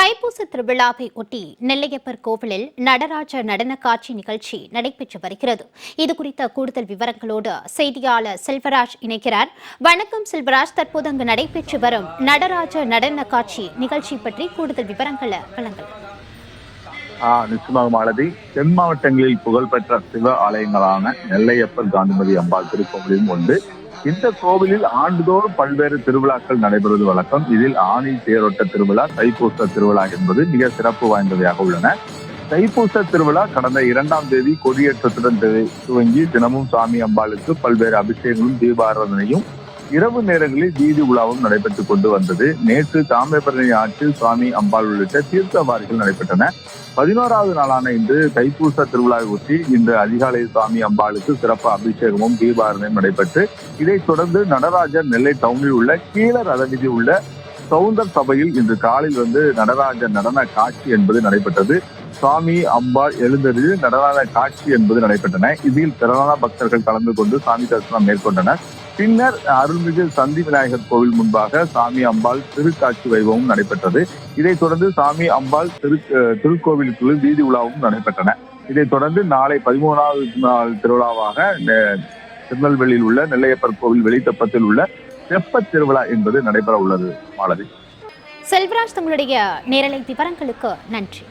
தைப்பூச திருவிழாவை ஒட்டி நெல்லையப்பர் கோவிலில் நடராஜ நடன காட்சி நிகழ்ச்சி நடைபெற்று வருகிறது. இது குறித்த கூடுதல் விவரங்களோடு செய்தியாளர் செல்வராஜ் இணைக்கிறார் வணக்கம் செல்வராஜ். தற்போது அங்கு நடைபெற்று வரும் நடராஜ நடன காட்சி நிகழ்ச்சி பற்றி கூடுதல் விவரங்களை வழங்கலாம். நிச்சயமாக மாலதி. தென் மாவட்டங்களில் புகழ்பெற்ற சிவ ஆலயங்களான நெல்லையப்பர் காந்திமதி அம்பாள் திருக்கோவிலும் ஒன்று. இந்த கோவிலில் ஆண்டுதோறும் பல்வேறு திருவிழாக்கள் நடைபெறுவது வழக்கம். இதில் ஆணி தேரோட்ட திருவிழா தைப்பூச திருவிழா என்பது மிக சிறப்பு வாய்ந்தவையாக உள்ளன. தைப்பூச திருவிழா கடந்த இரண்டாம் தேதி கொடியேற்றத்துடன் துவங்கி தினமும் சாமி அம்பாளுக்கு பல்வேறு அபிஷேகங்களும் தீபாராதனையும் இரவு நேரங்களில் வீதி உலாவும் நடைபெற்றுக் கொண்டு வந்தது. நேற்று தாமிரபரணி ஆற்றில் சுவாமி அம்பாள் உள்ளிட்ட தீர்த்தவாரிகள் நடைபெற்றன. பதினோராவது நாளான இன்று தைப்பூச திருவிழாவை ஒட்டி இன்று அதிகாலை சுவாமி அம்பாளுக்கு சிறப்பு அபிஷேகமும் தீபாரணையும் நடைபெற்று இதைத் தொடர்ந்து நடராஜர் நெல்லை டவுனில் உள்ள கீழ ரதவிதி உள்ள சவுந்தர் சபையில் இன்று காலையில் வந்து நடராஜ நடன காட்சி என்பது நடைபெற்றது. சுவாமி அம்பாள் எழுந்தது நடராஜ காட்சி என்பது நடைபெற்றன. இதில் திரளான பக்தர்கள் கலந்து கொண்டு சாமி தரிசனம் மேற்கொண்டனர். பின்னர் அருள்மிகு சந்தி விநாயகர் கோவில் முன்பாக சாமி அம்பாள் திருக்காட்சி வைபவம் நடைபெற்றது. இதைத் தொடர்ந்து சாமி அம்பாள் திரு திருக்கோவிலுக்குள் வீதி உலாவும் நடைபெற்றன. இதைத் தொடர்ந்து நாளை பதிமூணாவது நாள் திருவிழாவாக திருநெல்வேலியில் உள்ள நெல்லையப்பர் கோவில் வெளித்தப்பத்தில் உள்ள தெப்ப திருவிழா என்பது நடைபெற உள்ளது மாலதி. செல்வராஜ் தங்களுடைய நேரலை விவரங்களுக்கு நன்றி.